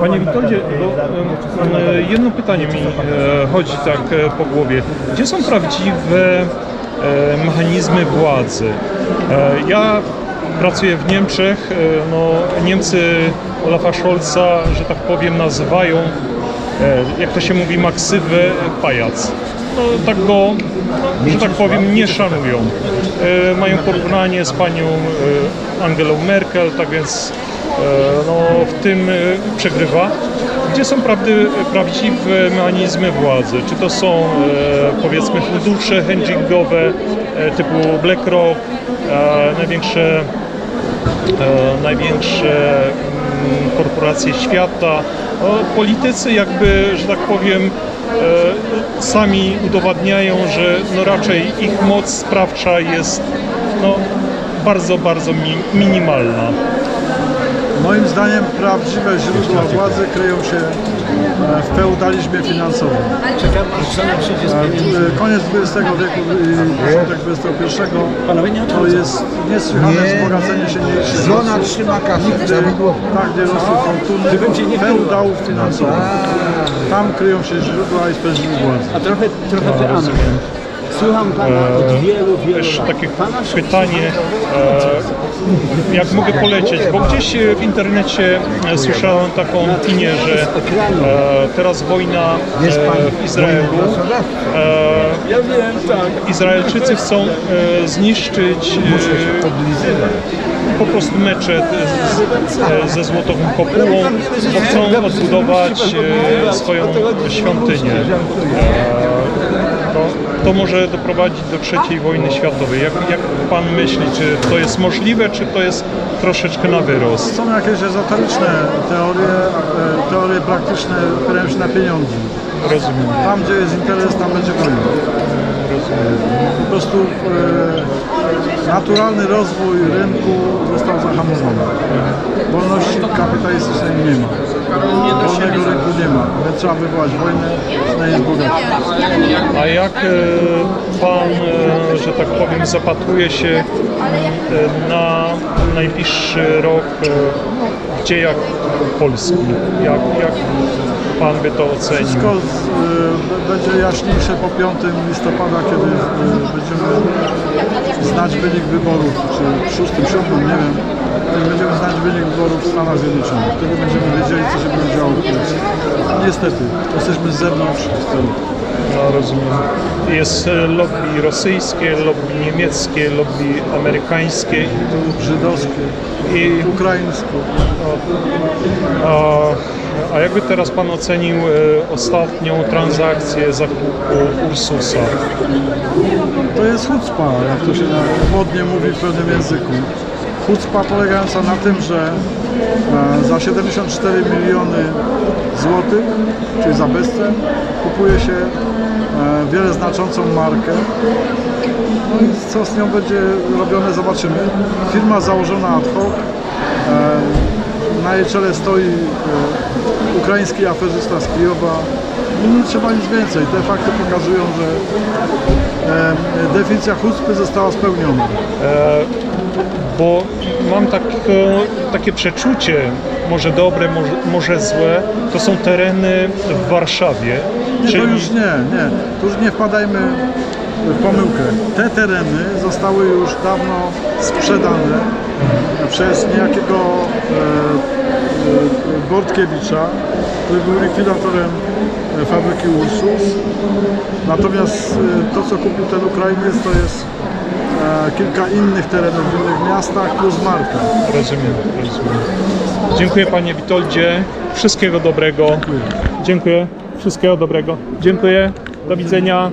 Panie Witoldzie, e, jedno pytanie mi e, chodzi tak e, po głowie. Gdzie są prawdziwe mechanizmy władzy? Ja pracuję w Niemczech. No, Niemcy Olafa Scholza, że tak powiem, nazywają, jak to się mówi, maksywy pajac. No, tak go, no, że tak powiem, nie szanują. Mają porównanie z panią Angelą Merkel, tak więc no, w tym e, przegrywa. Gdzie są prawdy, prawdziwe mechanizmy władzy? Czy to są e, powiedzmy fundusze hedgingowe e, typu BlackRock, e, największe, e, największe mm, korporacje świata? No, politycy jakby, że tak powiem, e, sami udowadniają, że no raczej ich moc sprawcza jest no, bardzo, bardzo mi, minimalna. Moim zdaniem prawdziwe źródła władzy kryją się e, w feudalizmie finansowym. E, Koniec XX wieku i początek XXI nie to jest niesłychane Nie. wzbogacenie się nie Żona trzyma kasę. Tak, gdzie rosły nie fortuny feudałów finansowych. Tam kryją się źródła i sprawiedliwej władzy. A trochę, trochę. Słucham pana od wielu, wielu Też lat. takie pytanie, e, jak mogę polecieć, bo gdzieś e, w internecie e, słyszałem taką opinię, że e, teraz wojna e, w Izraelu, e, Ja wiem, tak. Izraelczycy chcą e, zniszczyć e, po prostu meczet z, z, ze złotową kopułą, bo chcą odbudować e, swoją świątynię. E, to, to może doprowadzić do trzeciej wojny światowej. Jak, jak pan myśli, czy to jest możliwe, czy to jest troszeczkę na wyrost? Są jakieś ezoteryczne teorie, e, teorie praktyczne się na pieniądzu. Rozumiem. Tam, gdzie jest interes, tam będzie wojna. Po prostu e, naturalny rozwój rynku został zahamowany. Wolności kapitalistycznej nie ma. Wolnego rynku nie ma. Więc trzeba wywołać wojnę, na jest. A jak e, pan, e, że tak powiem, zapatruje się na najbliższy rok e, w dziejach Polski? Jak, jak pan by to ocenił? Wszystko e, będzie jaśniejsze po 5 listopada, kiedy e, będziemy znać wynik wyborów, czy 6, 7, nie wiem. Kiedy będziemy znać wynik wyborów w Stanach Zjednoczonych. Wtedy będziemy wiedzieli, co się będzie działo w Polsce. Niestety, jesteśmy z zewnątrz. No, rozumiem. Jest e, lobby rosyjskie, lobby niemieckie, lobby amerykańskie i tu Żydowskie, i ukraińskie. A, a jakby teraz Pan ocenił e, ostatnią transakcję zakupu Ursusa? To jest chucpa, jak to się modnie mówi w pewnym języku. Chucpa polegająca na tym, że e, za 74 miliony złotych, czyli za bezcen, kupuje się e, wiele znaczącą markę. No i co z nią będzie robione, zobaczymy. Firma założona ad hoc. E, na jej czele stoi e, ukraiński aferzysta z Kijowa. I nie trzeba nic więcej. Te fakty pokazują, że definicja chucpy została spełniona. Bo mam tak, takie przeczucie, może dobre, może, może złe, to są tereny w Warszawie. Nie, to już nie, nie. Tu już nie wpadajmy w pomyłkę. Te tereny zostały już dawno sprzedane przez niejakiego e, e, Bortkiewicza, który był likwidatorem fabryki Ursus. Natomiast e, to, co kupił ten Ukrainiec, to jest kilka innych terenów w innych miastach plus marka. Rozumiem, rozumiem. Dziękuję Panie Witoldzie. Wszystkiego dobrego. Dziękuję. Dziękuję. Wszystkiego dobrego. Dziękuję. Do widzenia.